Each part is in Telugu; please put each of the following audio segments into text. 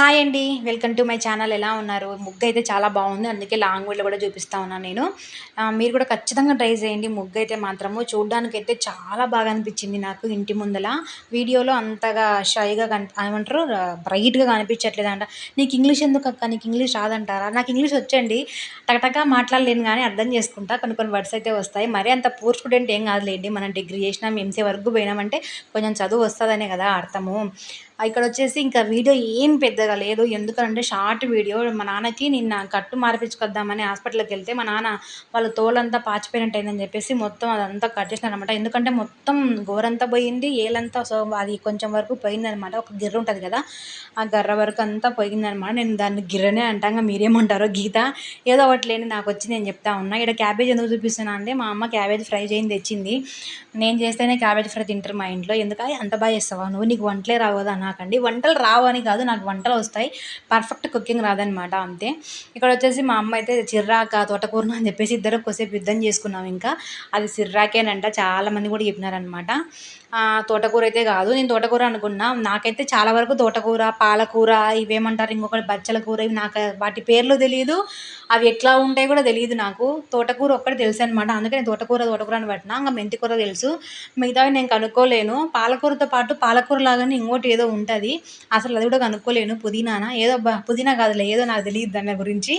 హాయ్ అండి. Welcome to my channel. ఎలా ఉన్నారు? ముగ్గు అయితే చాలా బాగుంది. అందుకే లాంగ్ వీడియో కూడా చూపిస్తా ఉన్నాను నేను. మీరు కూడా ఖచ్చితంగా ట్రై చేయండి. ముగ్గు అయితే మాత్రము చూడడానికి అయితే చాలా బాగా అనిపించింది నాకు ఇంటి ముందల. వీడియోలో అంతగా షైగా కని ఏమంటారు? బ్రైట్గా కనిపించట్లేదు అంట నీకు ఇంగ్లీష్ ఎందుకు అక్క? నీకు ఇంగ్లీష్ రాదంటారా? నాకు ఇంగ్లీష్ వచ్చండి. టకటకా మాట్లాడలేను కానీ అర్థం చేసుకుంటా. కొన్ని కొన్ని వర్డ్స్ అయితే వస్తాయి. మరీ అంత పూర్ స్టూడెంట్ ఏం కాదులేండి. మనం డిగ్రీ చేసినాం ఎంసీ వరకు పోయినామంటే కొంచెం చదువు వస్తుందనే కదా అర్థము. ఇక్కడ వచ్చేసి ఇంకా వీడియో ఏం పెద్దగా లేదు. ఎందుకంటే షార్ట్ వీడియో. మా నాన్నకి నిన్న కట్టు మార్పించుకొద్దామని హాస్పిటల్కి వెళ్తే మా నాన్న వాళ్ళ తోలంతా పాచిపోయినట్టయిందని చెప్పేసి మొత్తం అదంతా కట్ చేసినారనమాట ఎందుకంటే మొత్తం గోరంతా పోయింది. ఏలంతా సో అది కొంచెం వరకు పోయిందనమాట ఒక గిర్ర ఉంటుంది కదా ఆ గర్ర వరకు అంతా పోయిందనమాట నేను దాన్ని గిర్రనే అంటాగా మీరేమంటారో గీత. ఏదో ఒకటి లేని నాకు వచ్చి నేను చెప్తా ఉన్నా. ఇక్కడ క్యాబేజ్ ఎందుకు చూపిస్తున్నా అంటే మా అమ్మ క్యాబేజ్ ఫ్రై చేయని తెచ్చింది. నేను చేస్తేనే క్యాబేజ్ ఫ్రై తింటారు మా ఇంట్లో. ఎందుకంటే అంత బాగా చేస్తావా నువ్వు? నీకు వంటలే రావు కదా నాకండి. వంటలు రావు అని కాదు నాకు వంటలు వస్తాయి. పర్ఫెక్ట్ కుకింగ్ రాదనమాట అంతే. ఇక్కడ వచ్చేసి మా అమ్మ అయితే చిర్రాక తోటకూరను అని చెప్పేసి ఇద్దరు కొద్దిసేపు యుద్ధం చేసుకున్నాం ఇంకా. అది సిర్రాకేనంట చాలా మంది కూడా చెప్పినారనమాట తోటకూర అయితే కాదు. నేను తోటకూర అనుకున్నా. నాకైతే చాలా వరకు తోటకూర పాలకూర ఇవేమంటారు ఇంకొకటి బచ్చల కూర ఇవి నాకు వాటి పేర్లు తెలియదు అవి ఎట్లా ఉంటాయి కూడా తెలియదు నాకు. తోటకూర ఒక్కటి తెలుసు అనమాట అందుకే నేను తోటకూర తోటకూర అని పట్టినా. ఇంకా మెంతికూర తెలుసు. మిగతావి నేను కనుక్కోలేను. పాలకూరతో పాటు పాలకూర లాగానే ఇంకోటి ఏదో ఉంటుంది. అసలు అది కూడా కనుక్కోలేను. పుదీనానా? ఏదో పుదీనా కాదులే ఏదో నాకు తెలియదు దాని గురించి.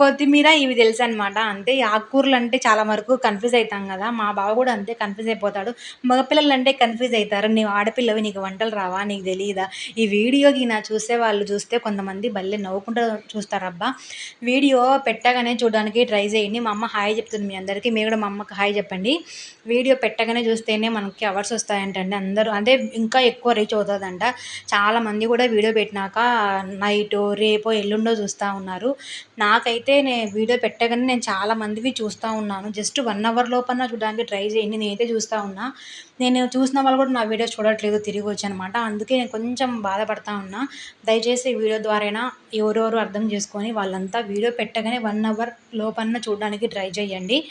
కొత్తిమీర ఇవి తెలుసు అనమాట అంతే ఈ ఆకుకూరలు అంటే చాలా వరకు కన్ఫ్యూజ్ అవుతాం కదా. మా బావ కూడా అంతే కన్ఫ్యూజ్ అయిపోతాడు. మగపిల్లలు అంటే కన్ఫ్యూజ్ అవుతారు నీవు ఆడపిల్లవి నీకు వంటలు రావా? నీకు తెలియదా ఈ వీడియోకి నా చూసే వాళ్ళు చూస్తే కొంతమంది భలే నవ్వుకుంటూ చూస్తారబ్బా. వీడియో పెట్టగానే చూడడానికి ట్రై చేయండి. మా అమ్మ హాయ్ చెప్తుంది మీ అందరికీ. మీరు కూడా మా అమ్మకి హాయ్ చెప్పండి. వీడియో పెట్టగానే చూస్తేనే మనకి అవర్స్ వస్తాయంటండి అందరూ. అంటే ఇంకా ఎక్కువ రీచ్ అవుతుందంట. చాలామంది కూడా వీడియో పెట్టినాక నైట్ రేపో ఎల్లుండో చూస్తూ ఉన్నారు. నాకైతే నేను వీడియో పెట్టగానే నేను చాలా మందివి చూస్తూ ఉన్నాను. జస్ట్ వన్ అవర్ లోపల చూడడానికి ట్రై చేయండి. నేనైతే చూస్తూ ఉన్నా. నేను చూసిన వాళ్ళు కూడా నా వీడియో చూడట్లేదు తిరిగి వచ్చి అనమాట అందుకే నేను కొంచెం బాధపడతా ఉన్నా. దయచేసి వీడియో ద్వారా ఎవరెవరు అర్థం చేసుకొని వాళ్ళంతా వీడియో పెట్టగానే వన్ అవర్ లోపల చూడడానికి ట్రై చేయండి.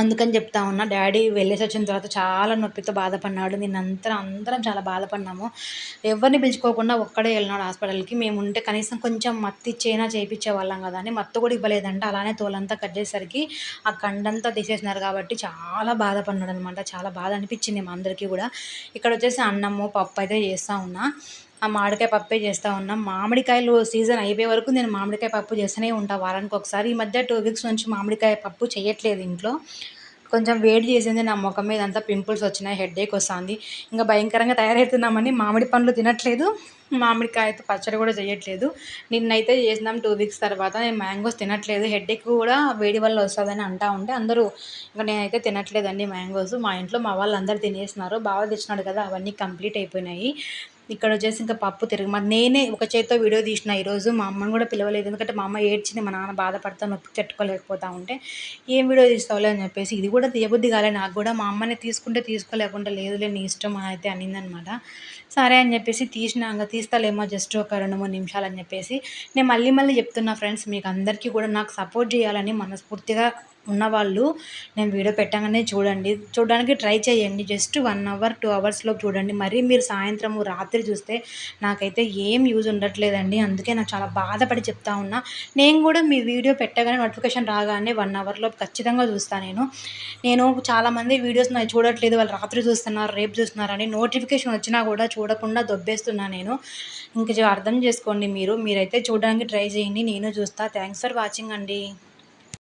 అందుకని చెప్తా ఉన్నా. డాడీ వెళ్ళేసి వచ్చిన తర్వాత చాలా నొప్పితో బాధపడినాడు. నేను అందరం చాలా బాధపడినాము. ఎవరిని పిలుచుకోకుండా ఒక్కడే వెళ్ళినాడు హాస్పిటల్కి. మేము ఉంటే కనీసం కొంచెం మత్తి ఇచ్చేనా చేయించే వాళ్ళం కదా అని మత్తు కూడా ఇవ్వలేదంట. అలానే తోలంతా కట్ చేసేసరికి ఆ కండంతా తీసేసినారు కాబట్టి చాలా బాధపడినాడు అనమాట చాలా బాధ అనిపించింది మా అందరికీ కూడా. ఇక్కడ వచ్చేసి అన్నము పప్పు అయితే చేస్తూ ఉన్నా. ఆ మామిడికాయ పప్పే చేస్తూ ఉన్నాం. మామిడికాయలు సీజన్ అయిపోయే వరకు నేను మామిడికాయ పప్పు చేస్తూనే ఉంటా వారానికి ఒకసారి. ఈ మధ్య టూ వీక్స్ నుంచి మామిడికాయ పప్పు చేయట్లేదు ఇంట్లో. కొంచెం వేడి చేసింది నా ముఖం మీద అంతా పింపుల్స్ వచ్చినాయి హెడేక్ వస్తుంది. ఇంకా భయంకరంగా తయారవుతున్నామని మామిడి పండ్లు తినట్లేదు. మామిడికాయతో పచ్చడి కూడా చేయట్లేదు. నిన్నైతే చేసినాం టూ వీక్స్ తర్వాత. నేను మ్యాంగోస్ తినట్లేదు. హెడేక్ కూడా వేడి వల్ల వస్తుందని అంటా ఉంటే అందరూ ఇంకా నేనైతే తినట్లేదండి మ్యాంగోస్. మా ఇంట్లో మా వాళ్ళందరూ తినేసినారు. తినేస్తున్నారు బాగా తెచ్చినాడు కదా అవన్నీ కంప్లీట్ అయిపోయినాయి. ఇక్కడ వచ్చేసి ఇంకా పప్పు తిరిగి మరి నేనే ఒక చేతితో వీడియో తీసిన ఈరోజు మా అమ్మని కూడా పిలవలేదు. ఎందుకంటే మా అమ్మ ఏడ్చింది మా నాన్న బాధపడతా నొప్పి తట్టుకోలేకపోతా ఉంటే ఏం వీడియో తీస్తావులే అని చెప్పేసి. ఇది కూడా తీయబుద్ధి కాలే. నాకు కూడా మా అమ్మని తీసుకుంటే తీసుకోలేకుండా లేదులే నీ ఇష్టం అని అయితే అనిందనమాట. సరే అని చెప్పేసి తీసినాక తీస్తాలేమో జస్ట్ ఒక రెండు మూడు నిమిషాలు అని చెప్పేసి. నేను మళ్ళీ మళ్ళీ చెప్తున్నా ఫ్రెండ్స్ మీకు అందరికీ కూడా నాకు సపోర్ట్ చేయాలని మనస్ఫూర్తిగా ఉన్నవాళ్ళు నేను వీడియో పెట్టగానే చూడండి. చూడడానికి ట్రై చేయండి. జస్ట్ వన్ అవర్ టూ అవర్స్లో చూడండి. మరీ మీరు సాయంత్రము రాత్రి చూస్తే నాకైతే ఏం యూజ్ ఉండట్లేదండి. అందుకే నాకు చాలా బాధపడి చెప్తా ఉన్నా. నేను కూడా మీ వీడియో పెట్టగానే నోటిఫికేషన్ రాగానే వన్ అవర్లో ఖచ్చితంగా చూస్తాను నేను. నేను చాలామంది వీడియోస్ నాకు చూడట్లేదు. వాళ్ళు రాత్రి చూస్తున్నారు రేపు చూస్తున్నారు అని నోటిఫికేషన్ వచ్చినా కూడా చూడకుండా దొబ్బేస్తున్నా నేను. ఇంక అర్థం చేసుకోండి మీరు. మీరైతే చూడడానికి ట్రై చేయండి. నేను చూస్తా. థ్యాంక్స్ ఫర్ వాచింగ్ అండి.